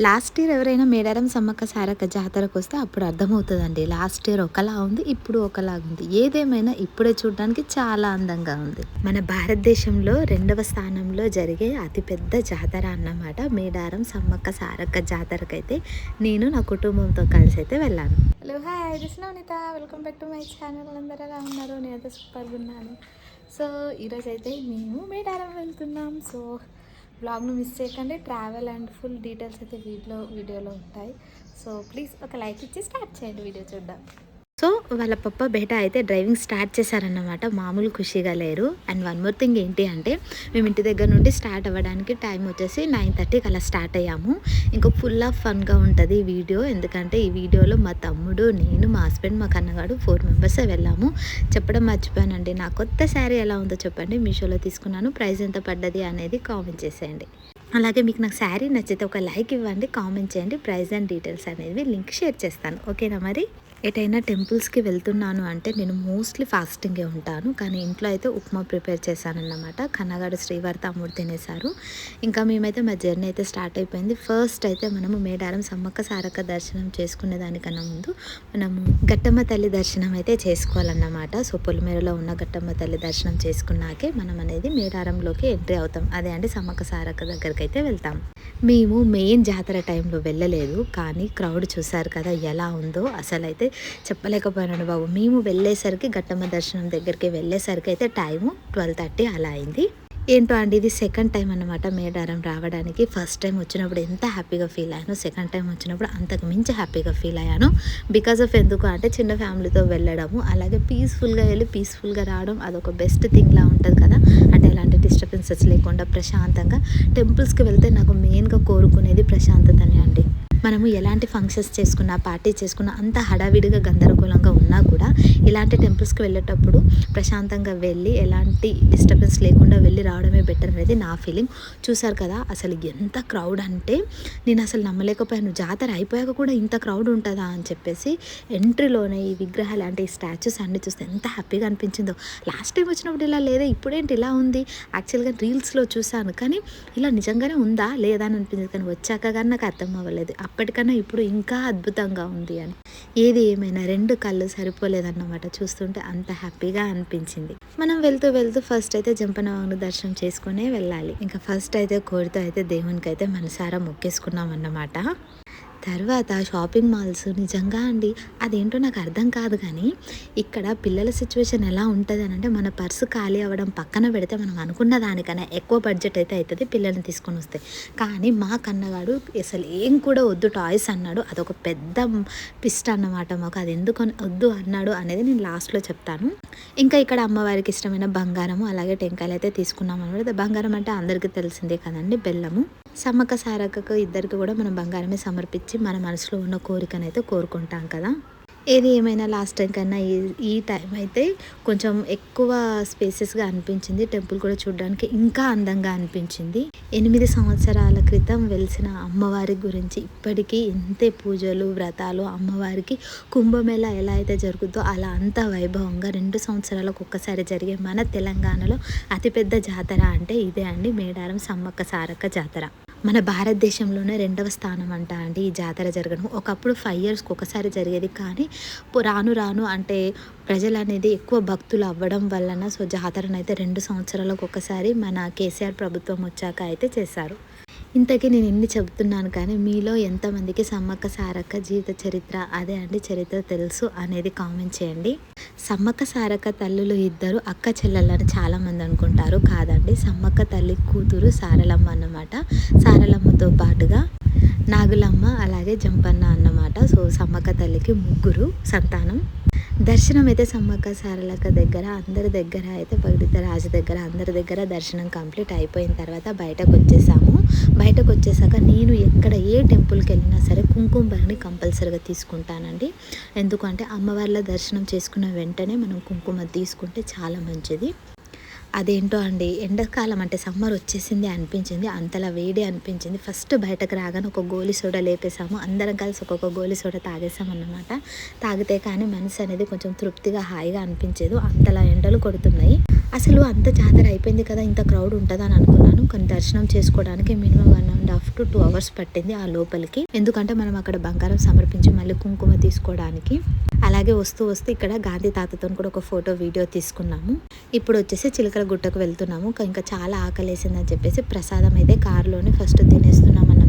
Last year ఎవరైనా మేడారం సమ్మక్క సారక్క జాతరకు వస్తే అప్పుడు అర్థమవుతుందండి. లాస్ట్ ఇయర్ ఒకలా ఉంది ఇప్పుడు ఒకలాగా ఉంది. ఏదేమైనా ఇప్పుడే చూడడానికి చాలా అందంగా ఉంది. మన భారతదేశంలో రెండవ స్థానంలో జరిగే అతిపెద్ద జాతర అన్నమాట మేడారం సమ్మక్క సారక్క జాతరకైతే నేను నా కుటుంబంతో కలిసి అయితే వెళ్ళాను. Hello hi this Navanita. Welcome back to my channel అందరూ ఎలా ఉన్నారు? నేనైతే సూపర్గా ఉన్నాను. సో ఈరోజు అయితే మేము మేడారం వెళ్తున్నాం. సో బ్లాగ్ను మిస్ చేయకండి. ట్రావెల్ అండ్ ఫుల్ డీటెయిల్స్ అయితే వీడియో వీడియోలో ఉంటాయి. సో ప్లీజ్ ఒక లైక్ ఇచ్చి స్టార్ట్ చేయండి. వీడియో చూద్దాం. సో వాళ్ళ పప్ప బేట అయితే డ్రైవింగ్ స్టార్ట్ చేశారన్నమాట. మామూలు ఖుషిగా లేరు. అండ్ వన్ మోర్ థింగ్ ఏంటి అంటే మేము ఇంటి దగ్గర నుండి స్టార్ట్ అవ్వడానికి టైం వచ్చేసి నైన్ థర్టీకి అలా స్టార్ట్ అయ్యాము. ఇంకా ఫుల్ ఆఫ్ ఫన్గా ఉంటుంది ఈ వీడియో. ఎందుకంటే ఈ వీడియోలో మా తమ్ముడు నేను మా హస్బెండ్ మా కన్నగాడు ఫోర్ మెంబర్సే వెళ్ళాము. చెప్పడం మర్చిపోయానండి. నా కొత్త శారీ ఎలా ఉందో చెప్పండి. మీషోలో తీసుకున్నాను. ప్రైస్ ఎంత పడ్డది అనేది కామెంట్ చేసేయండి. అలాగే మీకు నాకు శారీ నచ్చితే ఒక లైక్ ఇవ్వండి కామెంట్ చేయండి. ప్రైస్ అండ్ డీటెయిల్స్ అనేవి లింక్ షేర్ చేస్తాను. ఓకేనా మరి? ఎటైనా టెంపుల్స్కి వెళ్తున్నాను అంటే నేను మోస్ట్లీ ఫాస్టింగే ఉంటాను. కానీ ఇంట్లో అయితే ఉప్మా ప్రిపేర్ చేశానన్నమాట. కన్నగాడు శ్రీవారి తమ్ముడు తినేశారు. ఇంకా మేమైతే మా జర్నీ అయితే స్టార్ట్ అయిపోయింది. ఫస్ట్ అయితే మనము మేడారం సమ్మక్క సారక్క దర్శనం చేసుకునే దానికన్నా ముందు మనము గట్టమ్మ తల్లి దర్శనం అయితే చేసుకోవాలన్నమాట. సో పొలిమేరలో ఉన్న గట్టమ్మ తల్లి దర్శనం చేసుకున్నాకే మనం అనేది మేడారంలోకి ఎంట్రీ అవుతాం. అదే అంటే సమ్మక్క సారక్క దగ్గరికి అయితే వెళ్తాం. మేము మెయిన్ జాతర టైంలో వెళ్ళలేదు. కానీ క్రౌడ్ చూసారు కదా ఎలా ఉందో. అసలు అయితే చెప్పలేకపోయాను బాబు. మేము వెళ్ళేసరికి ఘట్టమ్మ దర్శనం దగ్గరికి వెళ్ళేసరికి అయితే టైము ట్వెల్వ్ థర్టీ అలా అయింది. ఏంటో అండి ఇది సెకండ్ టైం అనమాట మేడారం రావడానికి. ఫస్ట్ టైం వచ్చినప్పుడు ఎంత హ్యాపీగా ఫీల్ అయ్యాను సెకండ్ టైం వచ్చినప్పుడు అంతకు మించి హ్యాపీగా ఫీల్ అయ్యాను. బికాస్ ఆఫ్ ఎందుకు అంటే చిన్న ఫ్యామిలీతో వెళ్ళడము అలాగే పీస్ఫుల్గా వెళ్ళి పీస్ఫుల్గా రావడం అదొక బెస్ట్ థింగ్లా ఉంటుంది కదా. అంటే ఎలాంటి డిస్టర్బెన్సెస్ లేకుండా ప్రశాంతంగా టెంపుల్స్కి వెళ్తే నాకు మెయిన్గా కోరుకునేది ప్రశాంతతనే అండి. మనము ఎలాంటి ఫంక్షన్స్ చేసుకున్నా పార్టీ చేసుకున్నా అంత హడావిడిగా గందరగోళంగా ఉన్నా కూడా ఇలాంటి టెంపుల్స్కి వెళ్ళేటప్పుడు ప్రశాంతంగా వెళ్ళి ఎలాంటి డిస్టర్బెన్స్ లేకుండా వెళ్ళి రావడమే బెటర్ అనేది నా ఫీలింగ్ చూసారు కదా అసలు ఎంత క్రౌడ్ అంటే నేను అసలు నమ్మలేకపోయాను. జాతర అయిపోయాక కూడా ఇంత క్రౌడ్ ఉంటుందా అని చెప్పేసి ఎంట్రీలోనే ఈ విగ్రహాలు అంటే ఈ స్టాచ్యూస్ అన్ని చూస్తే ఎంత హ్యాపీగా అనిపించిందో. లాస్ట్ టైం వచ్చినప్పుడు ఇలా లేదా ఇప్పుడేంటి ఇలా ఉంది? యాక్చువల్గా రీల్స్లో చూసాను కానీ ఇలా నిజంగానే ఉందా? లేదా అని అనిపించింది. కానీ వచ్చాక కానీ నాకు అర్థం అవ్వలేదు. అప్పటికన్నా ఇప్పుడు ఇంకా అద్భుతంగా ఉంది అని. ఏది ఏమైనా రెండు కళ్ళు సరిపోలేదన్నమాట. చూస్తుంటే అంత హ్యాపీగా అనిపించింది. మనం వెళ్తూ వెళ్తూ ఫస్ట్ అయితే జంపనవాగుని దర్శనం చేసుకునే వెళ్ళాలి. ఇంకా ఫస్ట్ అయితే కోరితో అయితే దేవునికి అయితే మనసారా మొక్కేసుకున్నాం అన్నమాట తర్వాత షాపింగ్ మాల్స్ నిజంగా అండి అదేంటో నాకు అర్థం కాదు కానీ ఇక్కడ పిల్లల సిచ్యువేషన్ ఎలా ఉంటుంది అని అంటే మన పర్సు ఖాళీ అవ్వడం పక్కన పెడితే మనం అనుకున్న దానికన్నా ఎక్కువ బడ్జెట్ అయితే అవుతుంది పిల్లల్ని తీసుకొని వస్తే. కానీ మా కన్నగాడు అసలు ఏం కూడా వద్దు టాయ్స్ అన్నాడు. అదొక పెద్ద పిస్ట్ అన్నమాట మాకు. అది ఎందుకు వద్దు అన్నాడు అనేది నేను లాస్ట్లో చెప్తాను. ఇంకా ఇక్కడ అమ్మవారికి ఇష్టమైన బంగారము అలాగే టెంకాయలు అయితే తీసుకున్నాం అనమాట బంగారం అంటే అందరికీ తెలిసిందే కదండి బెల్లము. సమ్మక్క సారక్కకు ఇద్దరికి కూడా మనం బంగారమే సమర్పించి మన మనసులో ఉన్న కోరికనైతే కోరుకుంటాం కదా. ఏది ఏమైనా లాస్ట్ టైం కన్నా ఈ ఈ టైం అయితే కొంచెం ఎక్కువ స్పేసెస్గా అనిపించింది. టెంపుల్ కూడా చూడడానికి ఇంకా అందంగా అనిపించింది. ఎనిమిది సంవత్సరాల క్రితం వెలిసిన అమ్మవారి గురించి ఇప్పటికీ ఇంతే పూజలు వ్రతాలు అమ్మవారికి కుంభమేళ ఎలా అయితే జరుగుతుందో అలా అంత వైభవంగా రెండు సంవత్సరాలకు ఒక్కసారి జరిగే మన తెలంగాణలో అతిపెద్ద జాతర అంటే ఇదే అండి మేడారం సమ్మక్క సారక్క జాతర. మన భారతదేశంలోనే రెండవ స్థానం అంట అండి ఈ జాతర జరగడం. ఒకప్పుడు ఫైవ్ ఇయర్స్కి ఒకసారి జరిగేది కానీ రాను రాను అంటే ప్రజలు అనేది ఎక్కువ భక్తులు అవ్వడం వలన సో జాతరను అయితే రెండు సంవత్సరాలకు ఒకసారి మన కేసీఆర్ ప్రభుత్వం వచ్చాక అయితే చేశారు. ఇంతకీ నేను ఎన్ని చెబుతున్నాను కానీ మీలో ఎంతమందికి సమ్మక్క సారక్క జీవిత చరిత్ర అదే అండి చరిత్ర తెలుసు అనేది కామెంట్ చేయండి. సమ్మక్క సారక్క తల్లులు ఇద్దరు అక్క చెల్లెళ్ళని చాలామంది అనుకుంటారు. కాదండి సమ్మక్క తల్లి కూతురు సారలమ్మ అన్నమాట. సారలమ్మతో పాటుగా నాగులమ్మ అలాగే జంపన్న అన్నమాట. సో సమ్మక్క తల్లికి ముగ్గురు సంతానం. దర్శనం అయితే సమ్మక్క సారలక్క దగ్గర అందరి దగ్గర అయితే పగిడిత రాజు దగ్గర అందరి దగ్గర దర్శనం కంప్లీట్ అయిపోయిన తర్వాత బయటకు వచ్చేసాము బయటకు వచ్చేసాక నేను ఎక్కడ ఏ టెంపుల్కి వెళ్ళినా సరే కుంకుమ భరణి కంపల్సరీగా తీసుకుంటానండి. ఎందుకంటే అమ్మవార్ల దర్శనం చేసుకున్న వెంటనే మనం కుంకుమ తీసుకుంటే చాలా మంచిది. అదేంటో అండి ఎండాకాలం అంటే సమ్మర్ వచ్చేసింది అనిపించింది అంతలా వేడి అనిపించింది. ఫస్ట్ బయటకు రాగానే ఒక గోలి సోడా లేపేసాము అందరం కలిసి ఒక్కొక్క గోలి సోడా తాగేసామన్నమాట తాగితే కానీ మనసు అనేది కొంచెం తృప్తిగా హాయిగా అనిపించేది. అంతలా ఎండలు కొడుతున్నాయి. అసలు అంత జాతర అయిపోయింది కదా ఇంత క్రౌడ్ ఉంటుందని అనుకున్నాను. కానీ దర్శనం చేసుకోవడానికి minimum one and half to two hours పట్టింది ఆ లోపలికి. ఎందుకంటే మనం అక్కడ బంగారం సమర్పించి మళ్ళీ కుంకుమ తీసుకోవడానికి. అలాగే వస్తూ వస్తూ ఇక్కడ గాంధీ తాతతో కూడా ఒక ఫోటో వీడియో తీసుకున్నాము. ఇప్పుడు వచ్చేసి చిలకల గుట్టకు వెళ్తున్నాము. ఇంకా- చాలా ఆకలేసిందని చెప్పేసి ప్రసాదం అయితే కారులోనే ఫస్ట్ తినేస్తున్నాం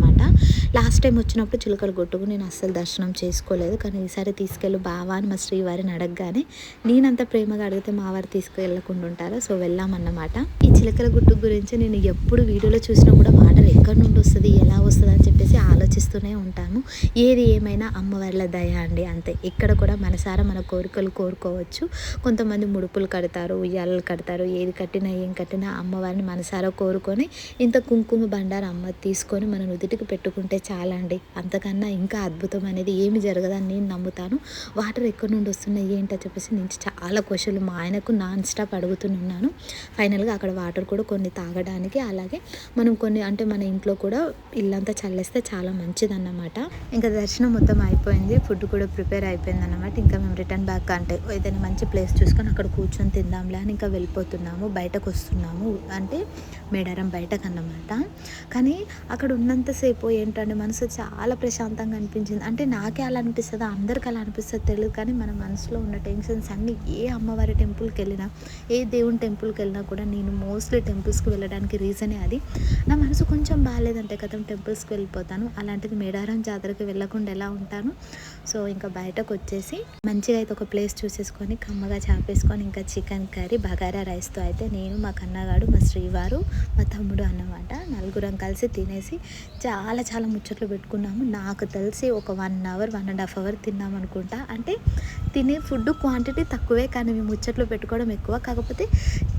లాస్ట్ టైం వచ్చినప్పుడు చిలకల కొట్టుకుని నేను అస్సలు దర్శనం చేసుకోలేదు. కానీ ఈసారి తీసుకెళ్ళు బావా అని మా శ్రీవారిని అడగగానే నేనంత ప్రేమగా అడిగితే మా వారు తీసుకెళ్ళకుండా ఉంటారు? సో వెళ్ళామన్నమాట. ఈ చిలకల గుట్టు గురించి నేను ఎప్పుడు వీడియోలో చూసినా కూడా వాటర్ ఎక్కడి నుండి వస్తుంది ఎలా వస్తుంది అని చెప్పేసి ఆలోచిస్తూనే ఉంటాను ఏది ఏమైనా అమ్మవార్ల దయ అండి అంతే. ఇక్కడ కూడా మనసారా మన కోరికలు కోరుకోవచ్చు. కొంతమంది ముడుపులు కడతారు ఉయ్యాలలు కడతారు ఏది కట్టినా ఏం కట్టినా అమ్మవారిని మనసారా కోరుకొని ఇంత కుంకుమ బండారు అమ్మ తీసుకొని మన నుదుటికి పెట్టుకుంటే చాలా అండి అంతకన్నా ఇంకా అద్భుతం అనేది ఏమి జరగదని నేను నమ్ముతాను. వాటర్ ఎక్కడి నుండి వస్తున్నాయి ఏంటో చెప్పేసి నేను చాలా క్వశ్చన్లు మా ఆయనకు నాన్ స్టాప్ అడుగుతున్నాను ఫైనల్గా అక్కడ వాటర్ కూడా కొన్ని తాగడానికి అలాగే మనం కొన్ని అంటే మన ఇంట్లో కూడా ఇల్లంతా చల్లేస్తే చాలా మంచిదన్నమాట. ఇంకా దర్శనం మొత్తం అయిపోయింది. ఫుడ్ కూడా ప్రిపేర్ అయిపోయింది అనమాట ఇంకా మేము రిటర్న్ బ్యాక్ అంటే ఏదైనా మంచి ప్లేస్ చూసుకొని అక్కడ కూర్చొని తిందాంలే అని ఇంకా వెళ్ళిపోతున్నాము. బయటకు వస్తున్నాము. అంటే మేడారం బయటకు అన్నమాట కానీ అక్కడ ఉన్నంతసేపు ఏంటంటే మనసు చాలా ప్రశాంతంగా అనిపించింది. అంటే నాకే అలా అనిపిస్తుందా? అందరికి అలా అనిపిస్తుంది తెలియదు కానీ మన మనసులో ఉన్న టెన్షన్స్ అన్నీ ఏ అమ్మవారి టెంపుల్కి వెళ్ళినా ఏ దేవుని టెంపుల్కి వెళ్ళినా కూడా నేను మోస్ట్లీ టెంపుల్స్కి వెళ్ళడానికి రీజనే అది. నా మనసు కొంచెం బాగాలేదంటే కదా టెంపుల్స్కి వెళ్ళిపోతాను. అలాంటిది మేడారం జాతరకి వెళ్ళకుండా ఎలా ఉంటాను? సో ఇంకా బయటకు వచ్చేసి మంచిగా అయితే ఒక ప్లేస్ చూసేసుకొని కమ్మగా చాపేసుకొని ఇంకా చికెన్ కర్రీ బగారా రైస్తో అయితే నేను మా కన్నగాడు మా శ్రీవారు మా తమ్ముడు అన్నమాట. నలుగురం కలిసి తినేసి చాలా చాలా ముచ్చట్లు పెట్టుకున్నాము. నాకు తెలిసి ఒక one hour one and half hour తిన్నాం అనుకుంటా. అంటే తినే ఫుడ్ క్వాంటిటీ తక్కువే కానీ మేము ముచ్చట్లు పెట్టుకోవడం ఎక్కువ. కాకపోతే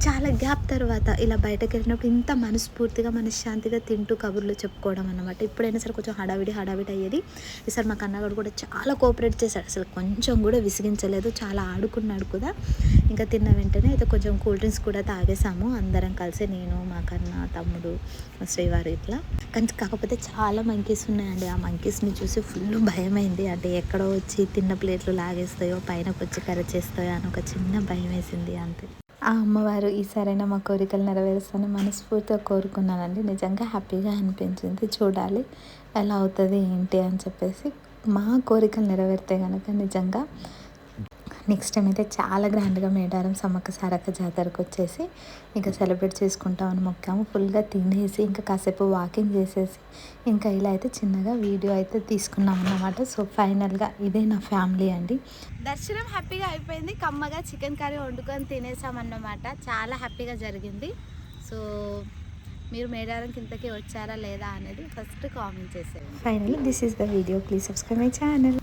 చాలా గ్యాప్ తర్వాత ఇలా బయటకు వెళ్ళినప్పుడు ఇంత మనస్ఫూర్తిగా మనశ్శాంతిగా తింటూ కబుర్లు చెప్పుకోవడం అన్నమాట. ఇప్పుడైనా సరే కొంచెం హడావిడి హడావిడి అయ్యేది. ఈసారి మా కన్నగాడు కూడా చాలా కోఆపరేట్ చేశాడు. అసలు కొంచెం కూడా విసిగించలేదు. చాలా ఆడుకున్నాడు కూడా. ఇంకా తిన్న వెంటనే అయితే కొంచెం కూల్ డ్రింక్స్ కూడా తాగేసాము అందరం కలిసి నేను మా కన్న తమ్ముడు మా శ్రీవారు ఇట్లా. కానీ కాకపోతే చాలా మంకీస్ ఉన్నాయండి. ఆ మంకీస్ని చూసి ఫుల్ భయమైంది. అంటే ఎక్కడో వచ్చి తిన్న ప్లేట్లు లాగేస్తాయో పైనకు వచ్చి కరచేస్తాయో అని ఒక చిన్న భయం వేసింది అంతే. ఆ అమ్మవారు ఈసారైనా మా కోరికలు నెరవేరుస్తాను మనస్ఫూర్తిగా కోరుకున్నానండి. నిజంగా హ్యాపీగా అనిపించింది. చూడాలి ఎలా అవుతుంది ఏంటి అని చెప్పేసి మా కోరికలు నెరవేరితే కనుక నిజంగా నెక్స్ట్ టైం అయితే చాలా గ్రాండ్గా మేడారం సమ్మక్క సారక్క జాతరకు వచ్చేసి ఇంకా సెలబ్రేట్ చేసుకుంటామని మొక్కాము. ఫుల్గా తినేసి ఇంకా కాసేపు వాకింగ్ చేసేసి ఇంకా ఇలా అయితే చిన్నగా వీడియో అయితే తీసుకున్నాం అన్నమాట. సో ఫైనల్గా ఇదే నా ఫ్యామిలీ అండి. దర్శనం హ్యాపీగా అయిపోయింది. కమ్మగా చికెన్ కర్రీ వండుకొని తినేసామన్నమాట. చాలా హ్యాపీగా జరిగింది. సో మీరు మేడారం కిందకి వచ్చారా లేదా అనేది ఫస్ట్ కామెంట్ చేసేయండి. Final this is the video please subscribe my channel